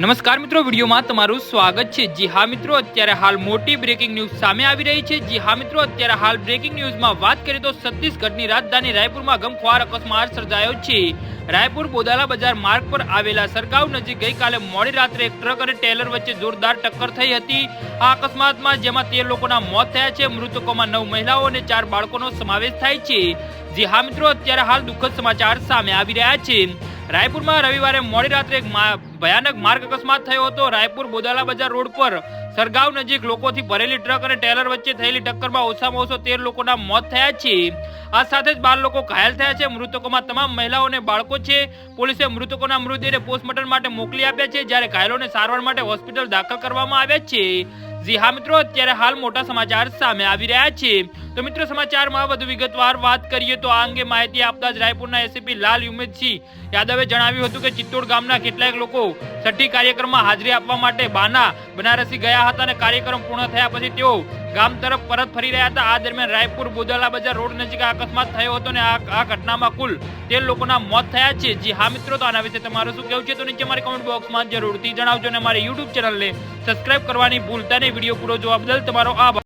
નમસ્કાર મિત્રો, વિડીયોમાં તમારું સ્વાગત છે. જી હા મિત્રો, અત્યારે હાલ મોટી બ્રેકિંગ ન્યૂઝ સામે આવી રહી છે. જી હા મિત્રો, અત્યારે હાલ બ્રેકિંગ ન્યૂઝમાં વાત કરીએ તો છત્તીસગઢની રાજધાની રાયપુરમાં ગમખ્વાર અકસ્માત સર્જાયો છે. રાયપુર બોદાલા બજાર માર્ગ પર આવેલા સરગાવ નજીક ગઈકાલે મોડી રાત્રે એક ટ્રક અને ટેલર વચ્ચે જોરદાર ટક્કર થઈ હતી. આ અકસ્માતમાં જેમાં તેર લોકોના મોત થયા છે. મૃતકોમાં નવ મહિલાઓ અને ચાર બાળકોનો સમાવેશ થાય છે. જી હા મિત્રો, અત્યારે હાલ દુઃખદ સમાચાર સામે આવી રહ્યા છે. રાયપુરમાં રવિવારે મોડી રાત્રે એક ભયાનક માર્ગ અકસ્માત થયો હતો. રાયપુર બોદાલા બજાર રોડ પર સરગાવ નજીક લોકોથી ભરેલી ટ્રક અને ટેલર વચ્ચે થયેલી ટક્કરમાં ઓછામાં ઓછો તેર લોકોના મોત થયા છે. આ સાથે જ બાર લોકો ઘાયલ થયા છે. મૃતકોમાં તમામ મહિલાઓ અને બાળકો છે. પોલીસે મૃતકોના મૃતદેહને પોસ્ટમોર્ટમ માટે મોકલી આપ્યા છે, જ્યારે ઘાયલોને સારવાર માટે હોસ્પિટલ દાખલ કરવામાં આવ્યા છે. જી હા મિત્રો, અત્યારે હાલ મોટા સમાચાર સામે આવી રહ્યા છે. તો મિત્રો સમાચારમાં વધુ વિગતવાર વાત કરીએ તો આ અંગે માહિતી આપતા જ રાયપુરના એસીપી લાલ યુમેદસિંહ યાદવે જણાવ્યું હતું કે ચિત્તોડ ગામના કેટલાક લોકો છઠ્ઠી કાર્યક્રમમાં હાજરી આપવા માટે બાના, બનારસી ગયા હતા અને કાર્યક્રમ પૂર્ણ થયા પછી તેઓ ગામ તરફ પરત ફરી રહ્યા હતા. આ દરમિયાન રાયપુર બોદલા બજાર રોડ નજીક આ અકસ્માત થયો હતો અને આ આ ઘટનામાં કુલ તેર લોકોના મોત થયા છે. જી હા મિત્રો, તો આના વિશે તમારું શું કહેવું છે? તો નીચે મારી કમેન્ટ બોક્સમાં જરૂરથી જણાવજો અને મારી યુટ્યુબ ચેનલને સબસ્ક્રાઇબ કરવાની ભૂલતા નહીં. વીડિયો પૂરો જોવા બદલ તમારો આભાર.